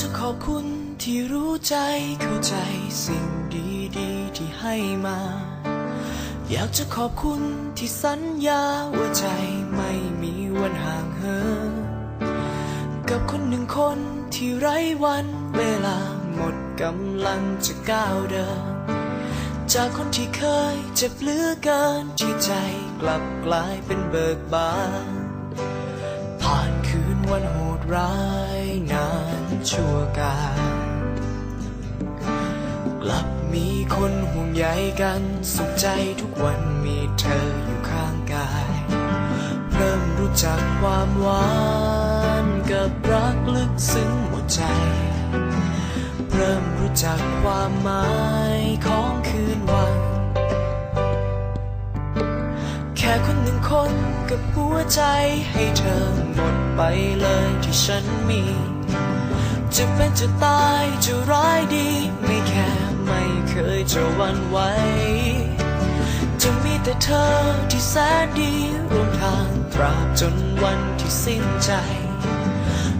จะขอบคุณที่รู้ใจเข้าใจสิ่งดีๆที่ให้มา อยากจะขอบคุณที่สัญญาว่าใจไม่มีวันห่างเหินกับคนหนึ่งคนที่ไร้วันเวลาหมดกำลังจะก้าวเดิน จากคนที่เคยเจ็บเหลือเกินที่ใจกลับกลายเป็นเบิกบาน ผ่านคืนวันโหดร้าย ชั่วกาลกลับมีคนห่วงใยกันสุขใจทุกวันมีเธออยู่ข้างกาย เริ่มรู้จักความหวานกับรักลึกซึ้งหมดใจ เริ่มรู้จักความหมายของคืนวัน แค่คนหนึ่งคนกับหัวใจให้เธอหมดไปเลยที่ฉันมี จะเป็นจะตายจะร้ายดี ไม่แค่ไม่เคยจะวันไหวจะมีแต่เธอที่แสนดีร่วมทางตราบจนวันที่สิ้นใจ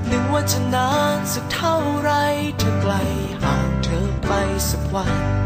หนึ่งวันจะนานสักเท่าไรเธอไกลห่างเธอไปสักวัน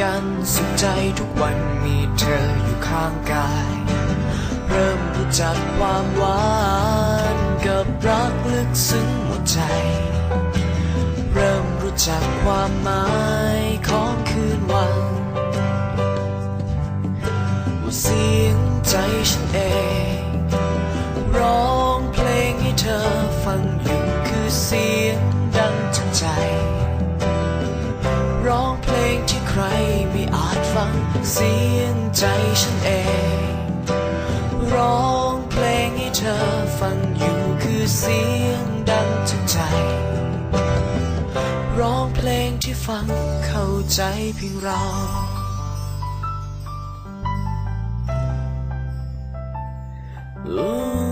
กันสุขใจทุกวันมีเธออยู่ข้างกาย เริ่มรู้จักความหวานกับรักลึกซึ้งหมดใจ เริ่มรู้จักความหมายของคืนวันว่าเสียงใจฉันเอง ร้องเพลงให้เธอฟังอยู่คือเสียงดังจากใจ รไม่อาจฟังเสียงใจฉันเอง ร้องเพลงให้เธอฟังอยู่คือเสียงดังจากใจ ร้องเพลงที่ฟังเข้าใจเพียงเรา Ooh.